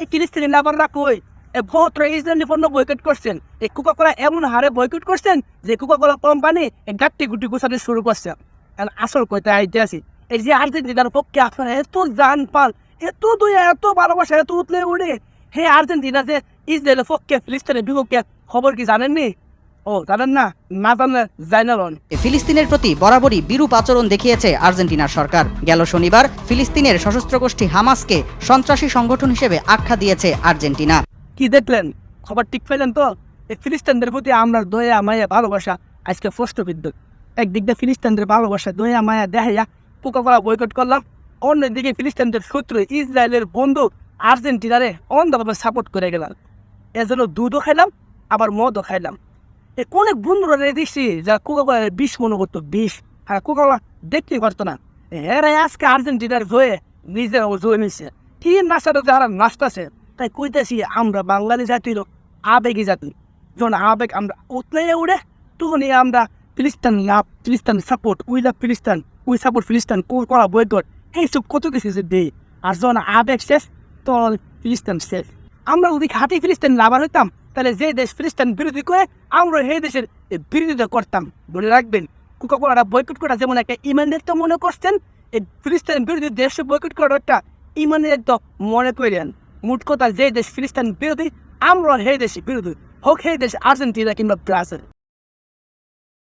এই ফিলিস্তিনি লাভাররা কই? এ ভদ্র ইসরায়েলি পণ্য বয়কট করছেন। এই কোকাকোলা এমন হারে বয়কট করছেন যে কোকাকোলা কোম্পানি গাট্টি গুটি গুছাতে শুরু করছে। আসল কইতে আইতে আছি। এই যে আর্জেন্টিনার পক্ষে আপনারা এত জান পান, এত দুই এত ভালোবাসা, এত উতলে উড়ে, হে আর্জেন্টিনা যে ইসরায়েলের পক্ষে ফিলিস্তিনের বিপক্ষে, খবর কি জানেননি? ও জানেন না না জানলে জানালন ফিলিস্তিনের প্রতি বরাবরই বিরূপ আচরণ দেখিয়েছে আর্জেন্টিনার সরকার। গেল শনিবার ফিলিস্তিনের সশস্ত্র গোষ্ঠী হামাসকে সন্ত্রাসী সংগঠন হিসেবে আখ্যা দিয়েছে আর্জেন্টিনা। কি দেখলেন? খবর ঠিক পেলেন তো? এই ফিলিস্তিনদের প্রতি আমরা দয়া মায়া ভালোবাসা আজকে প্রশ্নবিদ্ধ একদিক দিয়ে ফিলিস্তিনদের ভালোবাসা দয়া মায়া দেখাইয়া পোকা করা বয়কট করলাম। অন্যদিকে ফিলিস্তিনদের শত্রু ইসরায়েলের বন্ধু আর্জেন্টিনারে অন্ধভাবে সাপোর্ট করে গেলাম। এজন্য দুধও খাইলাম আবার মদও খাইলাম। অনেক বন্ধুরা দেখছি যা কোকা কোলা বিষ মনে করতো, বিষ। আর কোকা কোলা দেখতেই পারতো না। এরা আজকে আর্জেন্টিনার হয়ে নিজেরাও জয়ে নিচ্ছে কি নাস্তাটা যারা নাচতেছে, তাই কইতেছি আমরা বাঙালি জাতির আবেগী জাতি যখন আবেগ আমরা উতলে উড়ে, তখনই আমরা Palestine love, Palestine support, we love Palestine, we support Palestine core করা বৈকট এইসব কত কিছু যে দেই। আর যখন আবেগ শেষ, তখন ফিলিস্তান শেষ। আমরা যদি হাতি ফিলিস্তান লাভার হইতাম তাহলে যে দেশ ফিলিস্তান বিরোধী করে আমরা সেই দেশের বিরোধিতা করতাম। বলে রাখবেন কোকা কোলারা বয়কট করা যেমন একটা ইমানের তো মনে করছেন, এই ফিলিস্তান বিরোধী দেশ বয়কট করার একটা ইমানের তো মনে করেন মোট কথা যে দেশ ফিলিস্তান বিরোধী আমরা সেই দেশ বিরোধী। হোক সেই দেশ আর্জেন্টিনা কিংবা ব্রাজিল।